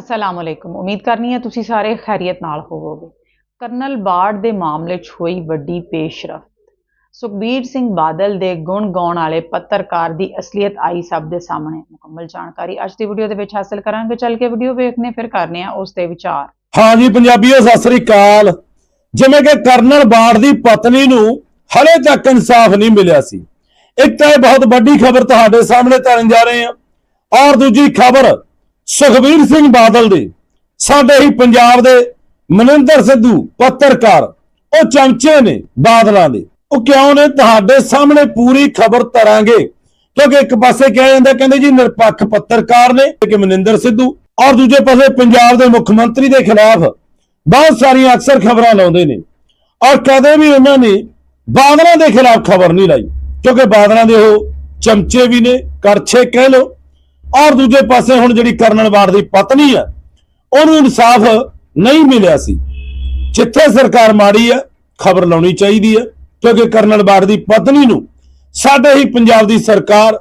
ਅਸਲਾਮ ਅਲੈਕੁਮ ਉਮੀਦ ਕਰਨੀ ਹੈ ਤੁਸੀਂ ਸਾਰੇ ਖੈਰੀਅਤ ਨਾਲ ਹੋਵੋਗੇ ਕਰਨਲ ਬਾੜ ਦੇ ਮਾਮਲੇ 'ਚ ਹੋਈ ਵੱਡੀ ਪੇਸ਼ਰਫਤ ਸੁਖਬੀਰ ਸਿੰਘ ਬਾਦਲ ਦੇ ਗੁਣ ਗਾਉਣ ਵਾਲੇ ਪੱਤਰਕਾਰ ਦੀ ਅਸਲੀਅਤ ਆਈ ਸਭ ਦੇ ਸਾਹਮਣੇ ਮੁਕੰਮਲ ਜਾਣਕਾਰੀ ਅੱਜ ਦੀ ਵੀਡੀਓ ਦੇ ਵਿੱਚ ਹਾਸਲ ਕਰਾਂਗੇ ਚੱਲ ਕੇ ਵੀਡੀਓ ਵੇਖਨੇ ਫਿਰ ਕਰਨੇ ਆ ਉਸ ਦੇ ਵਿਚਾਰ ਹਾਂ ਜੀ ਪੰਜਾਬੀਓ ਸਤਿ ਸ੍ਰੀ ਅਕਾਲ ਜਿਵੇਂ ਕਿ ਕਰਨਲ ਬਾੜ ਦੀ ਪਤਨੀ ਨੂੰ ਹਲੇ ਤੱਕ ਇਨਸਾਫ ਨਹੀਂ ਮਿਲਿਆ ਸੀ ਇੱਕ ਤਾਂ ਇਹ ਬਹੁਤ ਵੱਡੀ ਖਬਰ ਤੁਹਾਡੇ ਸਾਹਮਣੇ ਧਰਨ ਜਾ ਰਹੇ ਹਾਂ ਔਰ ਦੂਜੀ ਖਬਰ ਸੁਖਬੀਰ ਸਿੰਘ ਬਾਦਲ ਦੇ, ਸਾਡੇ ਹੀ ਪੰਜਾਬ ਦੇ ਮਨਿੰਦਰ ਸਿੱਧੂ ਪੱਤਰਕਾਰ, ਉਹ ਚਮਚੇ ਨੇ ਬਾਦਲਾਂ ਦੇ। ਉਹ ਕਿਉਂ ਨੇ? ਤੁਹਾਡੇ ਸਾਹਮਣੇ ਪੂਰੀ ਖਬਰ ਤਰਾਂਗੇ। ਕਿਉਂਕਿ ਇੱਕ ਪਾਸੇ ਕਿਹਾ ਜਾਂਦਾ, ਕਹਿੰਦੇ ਜੀ ਨਿਰਪੱਖ ਪੱਤਰਕਾਰ ਨੇ ਕਿ ਮਨਿੰਦਰ ਸਿੱਧੂ, ਔਰ ਦੂਜੇ ਪਾਸੇ ਪੰਜਾਬ ਦੇ ਮੁੱਖ ਮੰਤਰੀ ਦੇ ਖਿਲਾਫ ਬਹੁਤ ਸਾਰੀਆਂ ਅਕਸਰ ਖਬਰਾਂ ਲਾਉਂਦੇ ਨੇ। ਔਰ ਕਦੇ ਵੀ ਉਹਨਾਂ ਨੇ ਬਾਦਲਾਂ ਦੇ ਖਿਲਾਫ ਖਬਰ ਨਹੀਂ ਲਾਈ, ਕਿਉਂਕਿ ਬਾਦਲਾਂ ਦੇ ਉਹ ਚਮਚੇ ਵੀ ਨੇ, ਕਰਛੇ ਕਹਿ ਲੋ ਔਰ ਦੂਜੇ ਪਾਸੇ ਹੁਣ ਜਿਹੜੀ ਕਰਨਲ ਬਾੜ ਦੀ ਪਤਨੀ ਹੈ, ਉਹਨੂੰ ਇਨਸਾਫ ਨਹੀਂ ਮਿਲਿਆ ਸੀ। ਜਿੱਥੇ ਸਰਕਾਰ ਮਾੜੀ ਹੈ, ਖਬਰ ਲਾਉਣੀ ਚਾਹੀਦੀ ਹੈ, ਕਿਉਂਕਿ ਕਰਨਲ ਬਾੜ ਦੀ ਪਤਨੀ ਨੂੰ ਸਾਡੇ ਹੀ ਪੰਜਾਬ ਦੀ ਸਰਕਾਰ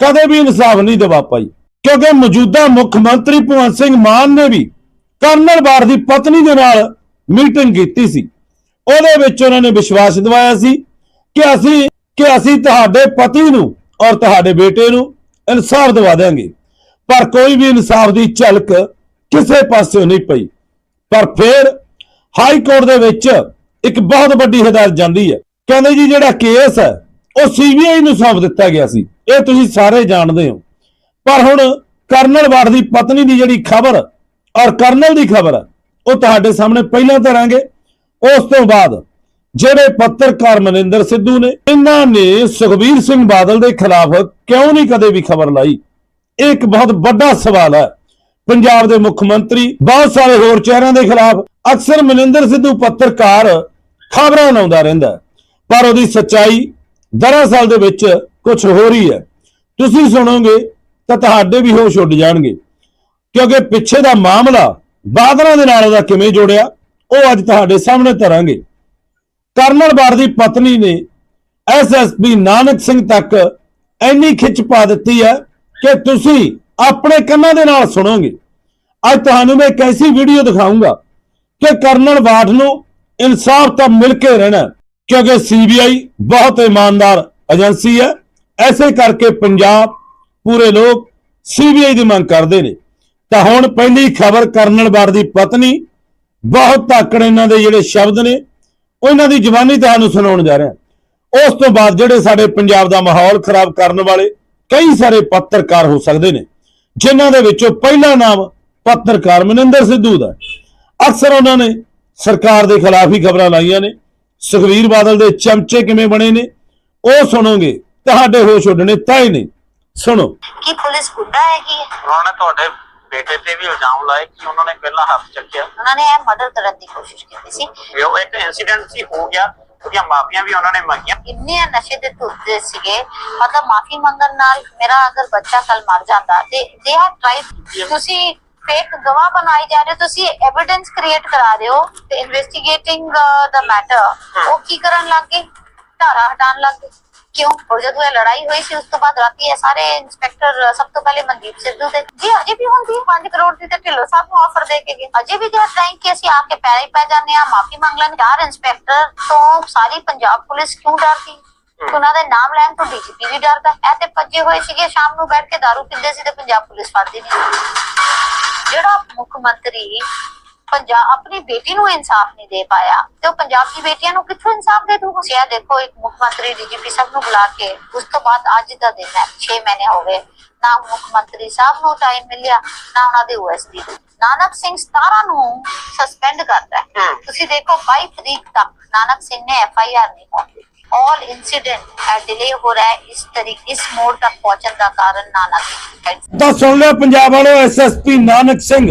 ਕਦੇ ਵੀ ਇਨਸਾਫ ਨਹੀਂ ਦਿਵਾ ਪਾਈ। ਕਿਉਂਕਿ ਮੌਜੂਦਾ ਮੁੱਖ ਮੰਤਰੀ ਭਗਵੰਤ ਸਿੰਘ ਮਾਨ ਨੇ ਵੀ ਕਰਨਲ ਬਾੜ ਦੀ ਪਤਨੀ ਦੇ ਨਾਲ ਮੀਟਿੰਗ ਕੀਤੀ ਸੀ। ਉਹਦੇ ਵਿੱਚ ਉਹਨਾਂ ਨੇ ਵਿਸ਼ਵਾਸ ਦਿਵਾਇਆ ਸੀ ਕਿ ਅਸੀਂ ਕਿ ਅਸੀਂ ਤੁਹਾਡੇ ਪਤੀ ਨੂੰ ਔਰ ਤੁਹਾਡੇ ਬੇਟੇ ਨੂੰ ਇਨਸਾਫ ਦਿਵਾ ਦੇਵਾਂਗੇ ਪਰ ਕੋਈ ਵੀ ਇਨਸਾਫ ਦੀ ਝਲਕ ਕਿਸੇ ਪਾਸਿਓਂ ਨਹੀਂ ਪਈ। ਪਰ ਫਿਰ ਹਾਈ ਕੋਰਟ ਦੇ ਵਿੱਚ ਇੱਕ ਬਹੁਤ ਵੱਡੀ ਹਦਾਇਤ ਜਾਂਦੀ ਹੈ। ਕਹਿੰਦੇ ਜੀ, ਜਿਹੜਾ ਕੇਸ ਹੈ, ਉਹ ਸੀਬੀਆਈ ਨੂੰ ਸੌਂਪ ਦਿੱਤਾ ਗਿਆ ਸੀ। ਇਹ ਤੁਸੀਂ ਸਾਰੇ ਜਾਣਦੇ ਹੋ। ਪਰ ਹੁਣ ਕਰਨਲ ਵਾੜ ਦੀ ਪਤਨੀ ਦੀ ਜਿਹੜੀ ਖਬਰ ਔਰ ਕਰਨਲ ਦੀ ਖਬਰ ਹੈ ਉਹ ਤੁਹਾਡੇ ਸਾਹਮਣੇ ਪਹਿਲਾਂ ਧਰਾਂਗੇ। ਉਸ ਤੋਂ ਬਾਅਦ ਜਿਹੜੇ ਪੱਤਰਕਾਰ ਮਨਿੰਦਰ ਸਿੱਧੂ ਨੇ, ਇਹਨਾਂ ਨੇ ਸੁਖਬੀਰ ਸਿੰਘ ਬਾਦਲ ਦੇ ਖਿਲਾਫ ਕਿਉਂ ਨਹੀਂ ਕਦੇ ਵੀ ਖਬਰ ਲਾਈ? ਇਹ ਇੱਕ ਬਹੁਤ ਵੱਡਾ ਸਵਾਲ ਹੈ। ਪੰਜਾਬ ਦੇ ਮੁੱਖ ਮੰਤਰੀ, ਬਹੁਤ ਸਾਰੇ ਹੋਰ ਚਿਹਰਿਆਂ ਦੇ ਖਿਲਾਫ ਅਕਸਰ ਮਨਿੰਦਰ ਸਿੱਧੂ ਪੱਤਰਕਾਰ ਖਬਰਾਂ ਲਾਉਂਦਾ ਰਹਿੰਦਾ ਪਰ ਉਹਦੀ ਸੱਚਾਈ ਦਰਅਸਲ ਦੇ ਵਿੱਚ ਕੁਝ ਹੋਰ ਹੀ ਹੈ। ਤੁਸੀਂ ਸੁਣੋਗੇ ਤਾਂ ਤੁਹਾਡੇ ਵੀ ਹੋਸ਼ ਉੱਡ ਜਾਣਗੇ। ਕਿਉਂਕਿ ਪਿੱਛੇ ਦਾ ਮਾਮਲਾ ਬਾਦਲਾਂ ਦੇ ਨਾਲ ਉਹਦਾ ਕਿਵੇਂ ਜੋੜਿਆ, ਉਹ ਅੱਜ ਤੁਹਾਡੇ ਸਾਹਮਣੇ ਧਰਾਂਗੇ। ਕਰਨਲ ਬਾੜ ਦੀ ਪਤਨੀ ਨੇ ਐਸਐਸਪੀ ਨਾਨਕ ਸਿੰਘ ਤੱਕ ਇੰਨੀ ਖਿੱਚ ਪਾ ਦਿੱਤੀ ਹੈ ਕਿ ਤੁਸੀਂ ਆਪਣੇ ਕੰਨਾਂ ਦੇ ਨਾਲ ਸੁਣੋਗੇ। ਅੱਜ ਤੁਹਾਨੂੰ ਮੈਂ ਇੱਕ ਐਸੀ ਵੀਡੀਓ ਦਿਖਾਊਂਗਾ ਕਿ ਕਰਨਲ ਬਾੜ ਨੂੰ ਇਨਸਾਫ ਤਾਂ ਮਿਲ ਕੇ ਰਹਿਣਾ ਕਿਉਂਕਿ ਸੀਬੀਆਈ ਬਹੁਤ ਇਮਾਨਦਾਰ ਏਜੰਸੀ ਹੈ। ਐਸੇ ਕਰਕੇ ਪੰਜਾਬ ਪੂਰੇ ਲੋਕ ਸੀਬੀਆਈ ਦੀ ਮੰਗ ਕਰਦੇ ਨੇ। ਤਾਂ ਹੁਣ ਪਹਿਲੀ ਖਬਰ ਕਰਨਲ ਬਾੜ ਦੀ ਪਤਨੀ ਬਹੁਤ ਧਾਕੜ ਇਹਨਾਂ ਦੇ ਜਿਹੜੇ ਸ਼ਬਦ ਨੇ। ਉਹ ਇਹਨਾਂ ਦੀ ਜ਼ਬਾਨੀ ਤੁਹਾਨੂੰ ਸੁਣਾਉਣ ਜਾ ਰਿਹਾ ਉਸ ਤੋਂ ਬਾਅਦ ਜਿਹੜੇ ਸਾਡੇ ਪੰਜਾਬ ਦਾ ਮਾਹੌਲ ਖਰਾਬ ਕਰਨ ਵਾਲੇ ਕਈ ਸਾਰੇ ਪੱਤਰਕਾਰ ਹੋ ਸਕਦੇ ਨੇ ਜਿਨ੍ਹਾਂ ਦੇ ਵਿੱਚੋਂ ਪਹਿਲਾ ਨਾਮ ਪੱਤਰਕਾਰ ਮਨਿੰਦਰ ਸਿੱਧੂ ਦਾ ਹੈ। ਅਕਸਰ ਉਹਨਾਂ ਨੇ ਸਰਕਾਰ ਦੇ ਖਿਲਾਫ ਹੀ ਖਬਰਾਂ ਲਾਈਆਂ ਨੇ। ਸੁਖਵੀਰ ਬਾਦਲ ਦੇ ਚਮਚੇ ਕਿਵੇਂ ਬਣੇ ਨੇ ਉਹ ਸੁਣੋਗੇ। ਤੁਹਾਡੇ ਹੋਸ਼ ਉੱਡਣੇ ਤੈਅ ਨੇ ਸੁਣੋ। ਕਿ ਪੁਲਿਸ ਗੁੰਡਾ ਹੈਗੀ ਹੈ? ਉਹਨਾਂ ਨੇ ਤੁਹਾਡੇ ਬੇਟੇ ਤੇ ਵੀ ਇਲਜ਼ਾਮ ਲਾਏ ਕਿ ਉਹਨਾਂ ਨੇ ਪਹਿਲਾਂ ਹੱਥ ਚੱਕਿਆ। ਉਹਨਾਂ ਨੇ ਇਹ ਮਦਦ ਕਰਨ ਦੀ ਕੋਸ਼ਿਸ਼ ਕੀਤੀ ਸੀ। ਇਹ ਉਹ ਇੱਕ ਇਨਸੀਡੈਂਟ ਸੀ ਹੋ ਗਿਆ। ਉਹਦੀਆਂ ਮਾਫੀਆਂ ਵੀ ਉਹਨਾਂ ਨੇ ਮੰਗੀਆਂ। ਇੰਨੇ ਨਸ਼ੇ ਦੇ ਧੁੱਤੇ ਸੀਗੇ। ਮਤਲਬ ਮਾਫੀ ਮੰਗਣ ਨਾਲ ਮੇਰਾ ਅਗਰ ਬੱਚਾ ਕੱਲ ਮਰ ਜਾਂਦਾ ਤੇ ਦੇ ਹੈਵ ਟ੍ਰਾਈਡ ਤੁਸੀਂ ਫੇਕ ਗਵਾਹ ਬਣਾਈ ਜਾ ਰਹੇ ਹੋ ਤੁਸੀਂ ਐਵੀਡੈਂਸ ਕ੍ਰੀਏਟ ਕਰਾ ਰਹੇ ਹੋ ਤੇ ਇਨਵੈਸਟੀਗੇਟਿੰਗ ਦਾ ਮੈਟਰ ਉਹ ਕੀ ਕਰਨ ਲੱਗ ਧਾਰਾ ਹਟਾਉਣ ਲੱਗ ਕਿਉਂ? ਔਰ ਜਦੋਂ ਇਹ ਲੜਾਈ ਹੋਈ ਸੀ ਉਸ ਤੋਂ ਬਾਅਦ ਰਾਤੀ ਇਹ ਸਾਰੇ ਇੰਸਪੈਕਟਰ ਸਭ ਤੋਂ ਪਹਿਲੇ ਮਨਦੀਪ ਸਿੱਧੂ ਤੇ ਜੀ ਅਜੇ ਵੀ ਹੁੰਦੀ ਹੈ 5 ਕਰੋੜ ਦੀ ਤੇ ਢਿੱਲੋਂ ਸਾਹਿਬ ਨੂੰ ਆਫਰ ਦੇ ਕੇ ਗਏ। ਅਜੇ ਵੀ ਜੇ ਟਾਈਮ ਕਿ ਅਸੀਂ ਆ ਕੇ ਪੈਰੇ ਪੈ ਜਾਂਦੇ ਆ ਮਾਫੀ ਮੰਗ ਲੈਣ ਚਾਰ ਇੰਸਪੈਕਟਰ ਤੋਂ ਸਾਰੀ ਪੰਜਾਬ ਪੁਲਿਸ ਕਿਉਂ ਡਰਦੀ? ਉਹਨਾਂ ਦੇ ਨਾਮ ਲੈਣ ਤੋਂ ਡੀਜੀਪੀ ਵੀ ਡਰਦਾ। ਇਹ ਤੇ ਭੱਜੇ ਹੋਏ ਸੀਗੇ ਸ਼ਾਮ ਨੂੰ ਬੈਠ ਕੇ ਦਾਰੂ ਪੀਂਦੇ ਸੀ ਤੇ ਪੰਜਾਬ ਪੁਲਿਸ ਫੜਦੀ ਨਹੀਂ ਜਿਹੜਾ ਮੁੱਖ ਮੰਤਰੀ ਪੰਜਾਬ ਆਪਣੀ ਬੇਟੀ ਨੂੰ ਇਨਸਾਫ ਨਹੀਂ ਦੇ ਪਾਇਆ ਤੇ ਉਹ ਪੰਜਾਬ ਦੀ ਬੇਟੀਆਂ ਨੂੰ ਕਿੱਥੋਂ ਇਨਸਾਫ ਦੇ ਦੂਗਾ ਸਿਆ ਦੇਖੋ ਇੱਕ ਮੁੱਖ ਮੰਤਰੀ ਡੀਜੀਪੀ ਸਾਹਿਬ ਨੂੰ ਬੁਲਾ ਕੇ ਉਸ ਤੋਂ ਬਾਅਦ ਅੱਜ ਦਾ ਦਿਨ ਹੈ 6 ਮਹੀਨੇ ਹੋ ਗਏ ਨਾ ਮੁੱਖ ਮੰਤਰੀ ਸਾਹਿਬ ਨੂੰ ਟਾਈਮ ਮਿਲਿਆ ਨਾ ਉਹਨਾਂ ਦੇ ਓਐਸਡੀ ਨਾਨਕ ਸਿੰਘ 17 ਨੂੰ ਸਸਪੈਂਡ ਕਰਦਾ ਹੈ ਹਮ। ਤੁਸੀਂ ਦੇਖੋ 22 ਤਰੀਕ ਤੱਕ ਨਾਨਕ ਸਿੰਘ ਨੇ ਐਫਆਈਆਰ ਨਹੀਂ ਪਾਈ ऑल इंसिडेंट डिले हो रहा है इस तरीके इस मोड़ तक पहुंचने का कारण नानक है ਤਾਂ ਸੁਣ ਲਿਆ ਪੰਜਾਬ ਵਾਲੋ ਐਸਐਸਪੀ ਨਾਨਕ ਸਿੰਘ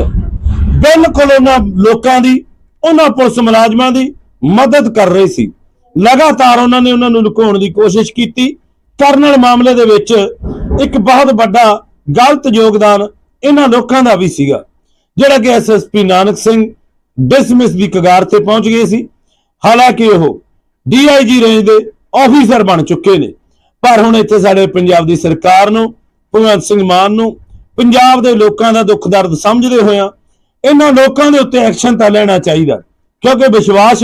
ਬਿਲਕੁਲ ਉਹਨਾਂ ਲੋਕਾਂ ਦੀ, ਉਹਨਾਂ ਪੁਲਿਸ ਮੁਲਾਜ਼ਮਾਂ ਦੀ ਮਦਦ ਕਰ ਰਹੇ ਸੀ। ਲਗਾਤਾਰ ਉਹਨਾਂ ਨੇ ਉਹਨਾਂ ਨੂੰ ਲੁਕਾਉਣ ਦੀ ਕੋਸ਼ਿਸ਼ ਕੀਤੀ। ਕਰਨਲ ਮਾਮਲੇ ਦੇ ਵਿੱਚ ਇੱਕ ਬਹੁਤ ਵੱਡਾ ਗਲਤ ਯੋਗਦਾਨ ਇਹਨਾਂ ਲੋਕਾਂ ਦਾ ਵੀ ਸੀਗਾ, ਜਿਹੜਾ ਕਿ ਐਸਐਸਪੀ ਨਾਨਕ ਸਿੰਘ ਡਿਸਮਿਸ ਦੀ ਕਗਾਰ ਤੇ ਪਹੁੰਚ ਗਏ ਸੀ। ਹਾਲਾਂਕਿ ਉਹ ਡੀਆਈਜੀ ਰੇਂਜ ਦੇ ਆਫੀਸਰ ਬਣ ਚੁੱਕੇ ਨੇ। ਪਰ ਹੁਣ ਇੱਥੇ ਸਾਡੇ ਪੰਜਾਬ ਦੀ ਸਰਕਾਰ ਨੂੰ, ਭਗਵੰਤ ਸਿੰਘ ਮਾਨ ਨੂੰ, ਪੰਜਾਬ ਦੇ ਲੋਕਾਂ ਦਾ ਦੁੱਖ ਦਰਦ ਸਮਝਦੇ ਹੋਇਆਂ ਇਹਨਾਂ ਲੋਕਾਂ ਦੇ ਉੱਤੇ ਐਕਸ਼ਨ ਤਾਂ ਲੈਣਾ ਚਾਹੀਦਾ ਕਿਉਂਕਿ ਵਿਸ਼ਵਾਸ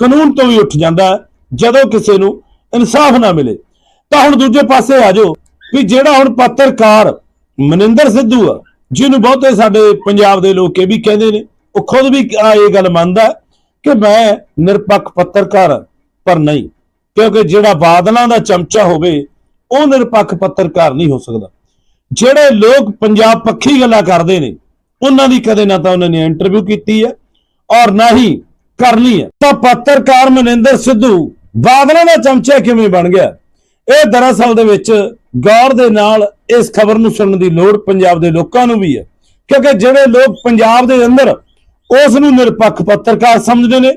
ਕਾਨੂੰਨ ਤੋਂ ਵੀ ਉੱਠ ਜਾਂਦਾ ਹੈ, ਜਦੋਂ ਕਿਸੇ ਨੂੰ ਇਨਸਾਫ ਨਾ ਮਿਲੇ। ਤਾਂ ਹੁਣ ਦੂਜੇ ਪਾਸੇ ਆ ਜਾਓ ਵੀ ਜਿਹੜਾ ਹੁਣ ਪੱਤਰਕਾਰ ਮਨਿੰਦਰ ਸਿੱਧੂ ਆ, ਜਿਹਨੂੰ ਬਹੁਤੇ ਸਾਡੇ ਪੰਜਾਬ ਦੇ ਲੋਕ ਇਹ ਵੀ ਕਹਿੰਦੇ ਨੇ, ਉਹ ਖੁਦ ਵੀ ਇਹ ਗੱਲ ਮੰਨਦਾ ਕਿ ਮੈਂ ਨਿਰਪੱਖ ਪੱਤਰਕਾਰ ਪਰ ਨਹੀਂ, ਕਿਉਂਕਿ ਜਿਹੜਾ ਬਾਦਲਾਂ ਦਾ ਚਮਚਾ ਹੋਵੇ, ਉਹ ਨਿਰਪੱਖ ਪੱਤਰਕਾਰ ਨਹੀਂ ਹੋ ਸਕਦਾ। ਜਿਹੜੇ ਲੋਕ ਪੰਜਾਬ ਪੱਖੀ ਗੱਲਾਂ ਕਰਦੇ ਨੇ ਉਹਨਾਂ ਦੀ ਕਦੇ ਨਾ ਤਾਂ ਉਹਨਾਂ ਨੇ ਇੰਟਰਵਿਊ ਕੀਤੀ ਹੈ ਔਰ ਨਾ ਹੀ ਕਰਨੀ ਹੈ। ਤਾਂ ਪੱਤਰਕਾਰ ਮਨਿੰਦਰ ਸਿੱਧੂ ਬਾਦਲਾਂ ਦਾ ਚਮਚਾ ਕਿਵੇਂ ਬਣ ਗਿਆ? ਇਹ ਦਰਅਸਲ ਦੇ ਵਿੱਚ ਗੌਰ ਦੇ ਨਾਲ ਇਸ ਖਬਰ ਨੂੰ ਸੁਣਨ ਦੀ ਲੋੜ ਪੰਜਾਬ ਦੇ ਲੋਕਾਂ ਨੂੰ ਵੀ ਹੈ। ਕਿਉਂਕਿ ਜਿਹੜੇ ਲੋਕ ਪੰਜਾਬ ਦੇ ਅੰਦਰ ਉਸ ਨੂੰ ਨਿਰਪੱਖ ਪੱਤਰਕਾਰ ਸਮਝਦੇ ਨੇ,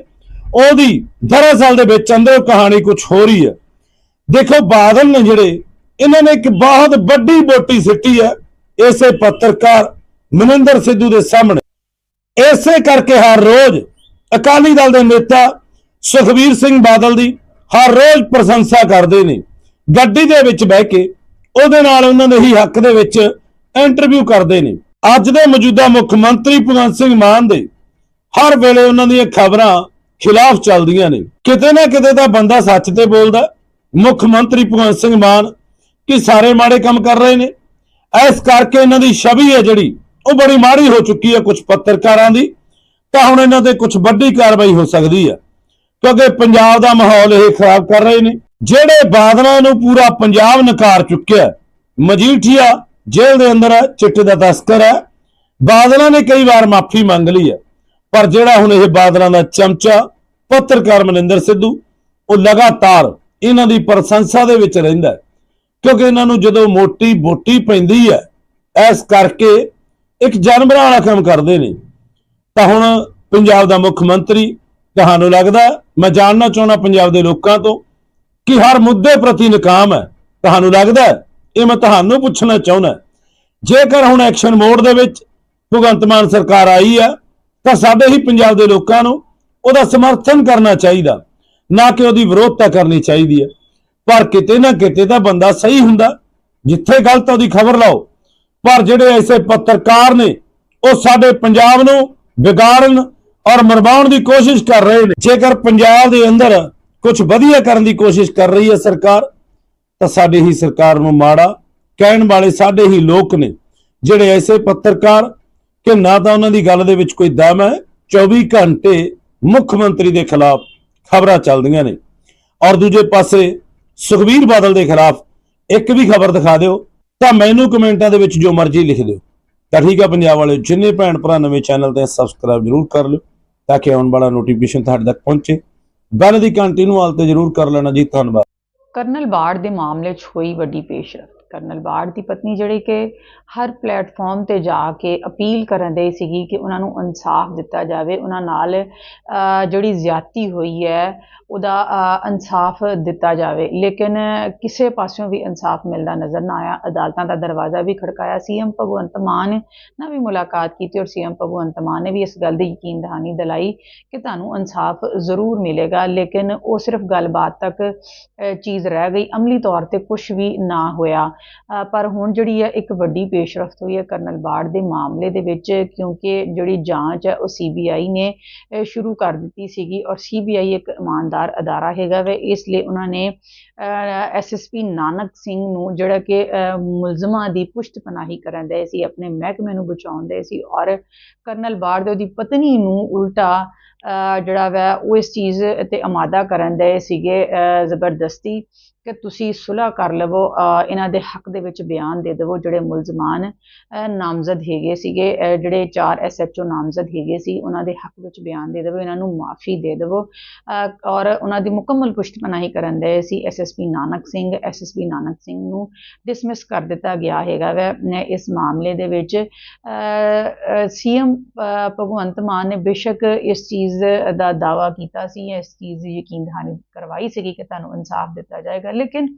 ਉਹਦੀ ਦਰਅਸਲ ਦੇ ਵਿੱਚ ਅੰਦਰ ਕਹਾਣੀ ਕੁਝ ਹੋ ਰਹੀ ਹੈ। ਦੇਖੋ, ਬਾਦਲ ਨੇ ਜਿਹੜੇ, ਇਹਨਾਂ ਨੇ ਇੱਕ ਬਹੁਤ ਵੱਡੀ ਬੋਟੀ ਸਿੱਟੀ ਹੈ। ਇਸੇ ਪੱਤਰਕਾਰ ਮਨਿੰਦਰ ਸਿੱਧੂ ਦੇ ਸਾਹਮਣੇ। ਇਸੇ ਕਰਕੇ ਹਰ ਰੋਜ਼ ਅਕਾਲੀ ਦਲ ਦੇ ਨੇਤਾ ਸੁਖਬੀਰ ਸਿੰਘ ਬਾਦਲ ਦੀ ਹਰ ਰੋਜ਼ ਪ੍ਰਸ਼ੰਸਾ ਕਰਦੇ ਨੇ। ਗੱਡੀ ਦੇ ਵਿੱਚ ਬਹਿ ਕੇ ਉਹਦੇ ਨਾਲ ਉਹਨਾਂ ਦੇ ਹੀ ਹੱਕ ਦੇ ਵਿੱਚ ਇੰਟਰਵਿਊ ਕਰਦੇ ਨੇ। ਅੱਜ ਦੇ ਮੌਜੂਦਾ ਮੁੱਖ ਮੰਤਰੀ ਭਗਵੰਤ ਸਿੰਘ ਮਾਨ ਦੇ ਹਰ ਵੇਲੇ ਉਹਨਾਂ ਦੀਆਂ ਖਬਰਾਂ ਖਿਲਾਫ ਚੱਲਦੀਆਂ ਨੇ। ਕਿਤੇ ਨਾ ਕਿਤੇ ਤਾਂ ਬੰਦਾ ਸੱਚ ਤੇ ਬੋਲਦਾ। ਮੁੱਖ ਮੰਤਰੀ ਭਗਵੰਤ ਸਿੰਘ ਮਾਨ ਕਿ ਸਾਰੇ ਮਾੜੇ ਕੰਮ ਕਰ ਰਹੇ ਨੇ? ਇਸ ਕਰਕੇ ਇਹਨਾਂ ਦੀ ਛਵੀ ਹੈ ਜਿਹੜੀ ਉਹ ਬੜੀ ਮਾੜੀ ਹੋ ਚੁੱਕੀ ਹੈ ਕੁਝ ਪੱਤਰਕਾਰਾਂ ਦੀ, ਤਾਂ ਹੁਣ ਇਹਨਾਂ ਤੇ ਕੁਝ ਵੱਡੀ ਕਾਰਵਾਈ ਹੋ ਸਕਦੀ ਹੈ। ਕਿਉਂਕਿ ਪੰਜਾਬ ਦਾ ਮਾਹੌਲ ਇਹ ਖਰਾਬ ਕਰ ਰਹੇ ਨੇ। ਜਿਹੜੇ ਬਾਦਲਾਂ ਨੂੰ ਪੂਰਾ ਪੰਜਾਬ ਨਕਾਰ ਚੁੱਕਿਆ ਮਜੀਠੀਆ ਜੇਲ੍ਹ ਦੇ ਅੰਦਰ ਹੈ, ਚਿੱਟੇ ਦਾ ਤਸਕਰ ਹੈ। ਬਾਦਲਾਂ ਨੇ ਕਈ ਵਾਰ ਮਾਫੀ ਮੰਗ ਲਈ ਹੈ, ਪਰ ਜਿਹੜਾ ਹੁਣ ਇਹ ਬਾਦਲਾਂ ਦਾ ਚਮਚਾ, ਪੱਤਰਕਾਰ ਮਨਿੰਦਰ ਸਿੱਧੂ, ਉਹ ਲਗਾਤਾਰ ਇਹਨਾਂ ਦੀ ਪ੍ਰਸ਼ੰਸਾ ਦੇ ਵਿੱਚ ਰਹਿੰਦਾ ਕਿਉਂਕਿ ਇਹਨਾਂ ਨੂੰ ਜਦੋਂ ਮੋਟੀ ਬੋਟੀ ਪੈਂਦੀ ਹੈ, ਇਸ ਕਰਕੇ ਇੱਕ ਜਾਨਵਰਾਂ ਵਾਲਾ ਕੰਮ ਕਰਦੇ ਨੇ। ਤਾਂ ਹੁਣ ਪੰਜਾਬ ਦਾ ਮੁੱਖ ਮੰਤਰੀ ਤੁਹਾਨੂੰ ਲੱਗਦਾ, ਮੈਂ ਜਾਣਨਾ ਚਾਹੁੰਦਾ ਪੰਜਾਬ ਦੇ ਲੋਕਾਂ ਤੋਂ ਕਿ ਹਰ ਮੁੱਦੇ ਪ੍ਰਤੀ ਨਕਾਮ ਹੈ। ਤੁਹਾਨੂੰ ਲੱਗਦਾ ਇਹ ਮੈਂ ਤੁਹਾਨੂੰ ਪੁੱਛਣਾ ਚਾਹੁੰਦਾ ਜੇਕਰ ਹੁਣ ਐਕਸ਼ਨ ਮੋਡ ਦੇ ਵਿੱਚ ਭਗਵੰਤ ਮਾਨ ਸਰਕਾਰ ਆਈ ਹੈ ਤਾਂ ਸਾਡੇ ਹੀ ਪੰਜਾਬ ਦੇ ਲੋਕਾਂ ਨੂੰ ਉਹਦਾ ਸਮਰਥਨ ਕਰਨਾ ਚਾਹੀਦਾ। ਨਾ ਕਿ ਉਹਦੀ ਵਿਰੋਧਤਾ ਕਰਨੀ ਚਾਹੀਦੀ ਹੈ। ਪਰ ਕਿਤੇ ਨਾ ਕਿਤੇ ਤਾਂ ਬੰਦਾ ਸਹੀ ਹੁੰਦਾ। ਜਿੱਥੇ ਗਲਤ ਉਹਦੀ ਖਬਰ ਲਾਓ। ਪਰ ਜਿਹੜੇ ਐਸੇ ਪੱਤਰਕਾਰ ਨੇ, ਉਹ ਸਾਡੇ ਪੰਜਾਬ ਨੂੰ ਵਿਗਾੜਨ ਔਰ ਮਰਵਾਉਣ ਦੀ ਕੋਸ਼ਿਸ਼ ਕਰ ਰਹੇ ਨੇ। ਜੇਕਰ ਪੰਜਾਬ ਦੇ ਅੰਦਰ ਕੁਝ ਵਧੀਆ ਕਰਨ ਦੀ ਕੋਸ਼ਿਸ਼ ਕਰ ਰਹੀ ਹੈ ਸਰਕਾਰ, ਤਾਂ ਸਾਡੀ ਹੀ ਸਰਕਾਰ ਨੂੰ ਮਾੜਾ ਕਹਿਣ ਵਾਲੇ ਸਾਡੇ ਹੀ ਲੋਕ ਨੇ। ਜਿਹੜੇ ਐਸੇ ਪੱਤਰਕਾਰ ਕਿ ਨਾ ਤਾਂ ਉਹਨਾਂ ਦੀ ਗੱਲ ਦੇ ਵਿੱਚ ਕੋਈ ਦਮ ਹੈ 24 ਘੰਟੇ ਮੁੱਖ ਮੰਤਰੀ ਦੇ ਖਿਲਾਫ ਖਬਰਾਂ ਚੱਲਦੀਆਂ ਨੇ। ਔਰ ਦੂਜੇ ਪਾਸੇ ਸੁਖਬੀਰ ਬਾਦਲ ਦੇ ਖਿਲਾਫ ਇੱਕ ਵੀ ਖਬਰ ਦਿਖਾ ਦਿਓ ਤਾਂ ਮੈਨੂੰ ਕਮੈਂਟਾਂ ਦੇ ਵਿੱਚ ਜੋ ਮਰਜ਼ੀ ਲਿਖ ਦਿਓ। ਤਾਂ ਠੀਕ ਆ ਪੰਜਾਬ ਵਾਲੇ ਜਿੰਨੇ ਭੈਣ ਭਰਾ ਨਵੇਂ ਚੈਨਲ ਤੇ ਸਬਸਕ੍ਰਾਈਬ ਜਰੂਰ ਕਰ ਲਿਓ ਤਾਂ ਕਿ ਆਉਣ ਵਾਲਾ ਨੋਟੀਫਿਕੇਸ਼ਨ ਤੁਹਾਡੇ ਤੱਕ ਪਹੁੰਚੇ। ਬੈਲ ਦੀ ਘੰਟੀ ਨੂੰ ਹਾਲ ਤੇ ਜਰੂਰ ਕਰ ਲੈਣਾ ਜੀ, ਧੰਨਵਾਦ। ਕਰਨਲ ਬਾੜ ਦੇ ਮਾਮਲੇ 'ਚ ਹੋਈ ਵੱਡੀ ਪੇਸ਼ਰਫਤ ਕਰਨਲ ਬਾੜ ਦੀ ਪਤਨੀ ਜਿਹੜੀ ਕਿ ਹਰ ਪਲੇਟਫਾਰਮ ਤੇ ਜਾ ਕੇ ਅਪੀਲ ਕਰਨ ਦੇ ਸੀਗੀ ਕਿ ਉਹਨਾਂ ਨੂੰ ਇਨਸਾਫ ਦਿੱਤਾ ਜਾਵੇ, ਉਹਨਾਂ ਨਾਲ ਜਿਹੜੀ ਜ਼ਿਆਦਤੀ ਹੋਈ ਹੈ, ਉਹਦਾ ਇਨਸਾਫ ਦਿੱਤਾ ਜਾਵੇ। ਲੇਕਿਨ ਕਿਸੇ ਪਾਸਿਓਂ ਵੀ ਇਨਸਾਫ ਮਿਲਦਾ ਨਜ਼ਰ ਨਾ ਆਇਆ। ਅਦਾਲਤਾਂ ਦਾ ਦਰਵਾਜ਼ਾ ਵੀ ਖੜਕਾਇਆ। ਸੀਐਮ ਭਗਵੰਤ ਮਾਨ ਨਾਲ ਵੀ ਮੁਲਾਕਾਤ ਕੀਤੀ ਔਰ ਸੀਐਮ ਭਗਵੰਤ ਮਾਨ ਨੇ ਵੀ ਇਸ ਗੱਲ ਦੀ ਯਕੀਨ ਦਹਾਨੀ ਦਿਲਾਈ ਕਿ ਤੁਹਾਨੂੰ ਇਨਸਾਫ ਜ਼ਰੂਰ ਮਿਲੇਗਾ। ਲੇਕਿਨ ਉਹ ਸਿਰਫ ਗੱਲਬਾਤ ਤੱਕ ਚੀਜ਼ ਰਹਿ ਗਈ। ਅਮਲੀ ਤੌਰ ਤੇ ਕੁਝ ਵੀ ਨਾ ਹੋਇਆ। ਪਰ ਹੁਣ ਜਿਹੜੀ ਹੈ ਇੱਕ ਵੱਡੀ ਪੇਸ਼ਰਫਤ ਹੋਈ ਹੈ ਕਰਨਲ ਬਾੜ ਦੇ ਮਾਮਲੇ ਦੇ ਵਿੱਚ ਕਿਉਂਕਿ ਜਿਹੜੀ ਜਾਂਚ ਹੈ ਉਹ ਸੀਬੀਆਈ ਨੇ ਸ਼ੁਰੂ ਕਰ ਦਿੱਤੀ ਸੀਗੀ ਔਰ ਸੀਬੀਆਈ ਇੱਕ ਇਮਾਨਦਾਰ ਅਦਾਰਾ ਹੈਗਾ ਵੇ ਇਸ ਲਈ ਉਹਨਾਂ ਨੇ ਐਸਐਸਪੀ ਨਾਨਕ ਸਿੰਘ ਨੂੰ ਜਿਹੜਾ ਕਿ ਮੁਲਜ਼ਮਾਂ ਦੀ ਪੁਸ਼ਤ ਪਨਾਹੀ ਕਰਨ ਦੇ ਸੀ ਆਪਣੇ ਮਹਿਕਮੇ ਨੂੰ ਬਚਾਉਣ ਦੇ ਸੀ ਔਰ ਕਰਨਲ ਬਾੜ ਦੇ ਉਹਦੀ ਪਤਨੀ ਨੂੰ ਉਲਟਾ ਅਹ, ਜਿਹੜਾ ਵੈ ਉਹ ਇਸ ਚੀਜ਼ ਤੇ ਅਮਾਦਾ ਕਰਨ ਦੇ ਸੀਗੇ ਜ਼ਬਰਦਸਤੀ। ਕਿ ਤੁਸੀਂ ਸੁਲ੍ਹਾ ਕਰ ਲਵੋ ਇਹਨਾਂ ਦੇ ਹੱਕ ਦੇ ਵਿੱਚ ਬਿਆਨ ਦੇ ਦੇਵੋ ਜਿਹੜੇ ਮੁਲਜ਼ਮਾਨ ਨਾਮਜ਼ਦ ਹੈਗੇ ਸੀਗੇ ਜਿਹੜੇ ਚਾਰ ਐਸਐਚਓ ਨਾਮਜ਼ਦ ਹੈਗੇ ਸੀ, ਉਹਨਾਂ ਦੇ ਹੱਕ ਵਿੱਚ ਬਿਆਨ ਦੇ ਦੇਵੋ, ਇਹਨਾਂ ਨੂੰ ਮਾਫੀ ਦੇ ਦੇਵੋ। ਔਰ ਉਹਨਾਂ ਦੀ ਮੁਕੰਮਲ ਪੁਸ਼ਤਪਨਾਹੀ ਕਰਨ ਦੇ ਸੀ ਐਸਐਸਪੀ ਨਾਨਕ ਸਿੰਘ। ਐਸਐਸਪੀ ਨਾਨਕ ਸਿੰਘ ਨੂੰ ਡਿਸਮਿਸ ਕਰ ਦਿੱਤਾ ਗਿਆ ਹੈਗਾ ਵੈ। ਇਸ ਮਾਮਲੇ ਦੇ ਵਿੱਚ ਸੀਐਮ ਭਗਵੰਤ ਮਾਨ ਨੇ ਬੇਸ਼ੱਕ ਇਸ ਚੀਜ਼ ਦਾ ਦਾਵਾ ਕੀਤਾ ਸੀ, ਇਸ ਚੀਜ਼ ਦੀ ਯਕੀਨ ਦਹਾਨੀ ਕਰਵਾਈ ਸੀਗੀ ਕਿ ਤੁਹਾਨੂੰ ਇਨਸਾਫ ਦਿੱਤਾ ਜਾਏਗਾ। ਹੈਗਾ ਲੇਕਿਨ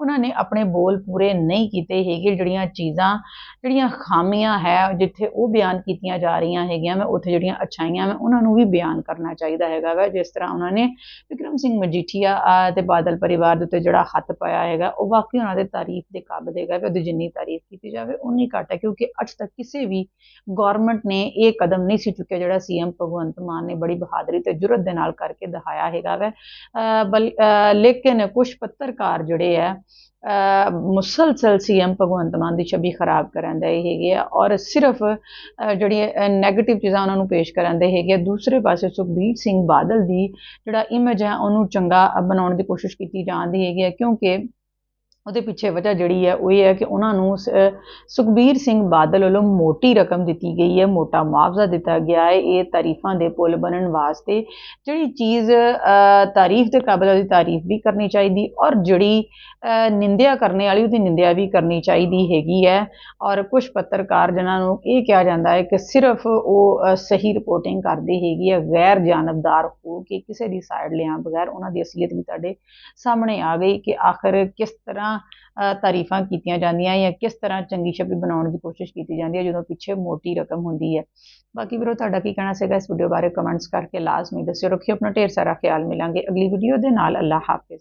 ਉਹਨਾਂ ਨੇ ਆਪਣੇ ਬੋਲ ਪੂਰੇ ਨਹੀਂ ਕੀਤੇ ਹੈਗੇ। ਜਿਹੜੀਆਂ ਚੀਜ਼ਾਂ, ਜਿਹੜੀਆਂ ਖਾਮੀਆਂ ਹੈ, ਜਿੱਥੇ ਉਹ ਬਿਆਨ ਕੀਤੀਆਂ ਜਾ ਰਹੀਆਂ ਹੈਗੀਆਂ ਮੈਂ ਉੱਥੇ ਜਿਹੜੀਆਂ ਅੱਛਾਈਆਂ ਮੈਂ ਉਹਨਾਂ ਨੂੰ ਵੀ ਬਿਆਨ ਕਰਨਾ ਚਾਹੀਦਾ ਹੈਗਾ ਵਾ। ਜਿਸ ਤਰ੍ਹਾਂ ਉਹਨਾਂ ਨੇ ਵਿਕਰਮ ਸਿੰਘ ਮਜੀਠੀਆ ਤੇ ਬਾਦਲ ਪਰਿਵਾਰ ਦੇ ਉੱਤੇ ਜਿਹੜਾ ਹੱਥ ਪਾਇਆ ਹੈਗਾ, ਉਹ ਵਾਕਈ ਉਹਨਾਂ ਦੇ ਤਾਰੀਫ ਦੇ ਕਾਬਿਲ ਹੈਗਾ ਵੀ ਉਹਦੀ ਜਿੰਨੀ ਤਾਰੀਫ ਕੀਤੀ ਜਾਵੇ ਉਨੀ ਘੱਟ ਹੈ। ਕਿਉਂਕਿ ਅੱਜ ਤੱਕ ਕਿਸੇ ਵੀ ਗਵਰਨਮੈਂਟ ਨੇ ਇਹ ਕਦਮ ਨਹੀਂ ਸੀ ਚੁੱਕਿਆ ਜਿਹੜਾ ਸੀਐਮ ਭਗਵੰਤ ਮਾਨ ਨੇ ਬੜੀ ਬਹਾਦਰੀ ਤੇ ਜੁਰਤ ਦੇ ਨਾਲ ਕਰਕੇ ਦਿਖਾਇਆ ਹੈਗਾ ਵੈ। ਬਲ, ਅਹ, ਲੇਕਿਨ ਕੁਝ ਪੱਤਰਕਾਰ ਜਿਹੜੇ ਆ, ਅਹ ਮੁਸਲਸਲ ਸੀਐਮ ਭਗਵੰਤ ਮਾਨ ਦੀ ਛਵੀ ਖਰਾਬ ਕਰਨ ਦੇ ਹੈਗੇ ਆ ਔਰ ਸਿਰਫ ਜਿਹੜੀ ਜਿਹੜੀਆਂ ਨੈਗੇਟਿਵ ਚੀਜ਼ਾਂ ਉਹਨਾਂ ਨੂੰ ਪੇਸ਼ ਕਰਨ ਦੇ ਹੈਗੇ ਆ। ਦੂਸਰੇ ਪਾਸੇ ਸੁਖਬੀਰ ਸਿੰਘ ਬਾਦਲ ਦੀ ਜਿਹੜਾ ਇਮੇਜ ਹੈ ਉਹਨੂੰ ਚੰਗਾ ਬਣਾਉਣ ਦੀ ਕੋਸ਼ਿਸ਼ ਕੀਤੀ ਜਾਂਦੀ ਹੈਗੀ ਹੈ ਕਿਉਂਕਿ ਉਹਦੇ ਪਿੱਛੇ ਵਜ੍ਹਾ ਜਿਹੜੀ ਹੈ, ਉਹ ਇਹ ਹੈ ਕਿ ਉਹਨਾਂ ਨੂੰ ਸ- ਸੁਖਬੀਰ ਸਿੰਘ ਬਾਦਲ ਵੱਲੋਂ ਮੋਟੀ ਰਕਮ ਦਿੱਤੀ ਗਈ ਹੈ, ਮੋਟਾ ਮੁਆਵਜ਼ਾ ਦਿੱਤਾ ਗਿਆ ਹੈ, ਇਹ ਤਾਰੀਫਾਂ ਦੇ ਪੁੱਲ ਬਣਨ ਵਾਸਤੇ ਜਿਹੜੀ ਚੀਜ਼ ਤਾਰੀਫ ਦੇ ਕਾਬਿਲ ਉਹਦੀ ਤਾਰੀਫ ਵੀ ਕਰਨੀ ਚਾਹੀਦੀ ਔਰ ਜਿਹੜੀ ਨਿੰਦਿਆ ਕਰਨੇ ਵਾਲੀ, ਉਹਦੀ ਨਿੰਦਿਆ ਵੀ ਕਰਨੀ ਚਾਹੀਦੀ ਹੈਗੀ ਹੈ ਔਰ ਕੁਝ ਪੱਤਰਕਾਰ ਜਿਨ੍ਹਾਂ ਨੂੰ ਇਹ ਕਿਹਾ ਜਾਂਦਾ ਹੈ ਕਿ ਸਿਰਫ ਉਹ ਸਹੀ ਰਿਪੋਰਟਿੰਗ ਕਰਦੇ ਹੈਗੀ ਹੈ ਗੈਰ ਜਾਨਬਦਾਰ ਹੋ ਕੇ ਕਿਸੇ ਦੀ ਸਾਈਡ ਲਿਆਂ ਬਗੈਰ ਉਹਨਾਂ ਦੀ ਅਸਲੀਅਤ ਵੀ ਤੁਹਾਡੇ ਸਾਹਮਣੇ ਆ ਗਈ ਕਿ ਆਖਰ ਕਿਸ ਤਰ੍ਹਾਂ ਅ, ਤਾਰੀਫਾਂ ਕੀਤੀਆਂ ਜਾਂਦੀਆਂ ਜਾਂ ਕਿਸ ਤਰ੍ਹਾਂ ਚੰਗੀ ਛਵੀ ਬਣਾਉਣ ਦੀ ਕੋਸ਼ਿਸ਼ ਕੀਤੀ ਜਾਂਦੀ ਹੈ ਜਦੋਂ ਪਿੱਛੇ ਮੋਟੀ ਰਕਮ ਹੁੰਦੀ ਹੈ। ਬਾਕੀ ਵੀਰੋ ਤੁਹਾਡਾ ਕੀ ਕਹਿਣਾ ਸੀਗਾ ਇਸ ਵੀਡੀਓ ਬਾਰੇ? ਕਮੈਂਟਸ ਕਰਕੇ ਲਾਜ਼ਮੀ ਦੱਸਿਓ। ਰੱਖਿਓ ਆਪਣਾ ਢੇਰ ਸਾਰਾ ਖਿਆਲ। ਮਿਲਾਂਗੇ ਅਗਲੀ ਵੀਡੀਓ ਦੇ ਨਾਲ। ਅੱਲਾ ਹਾਫਿਜ਼।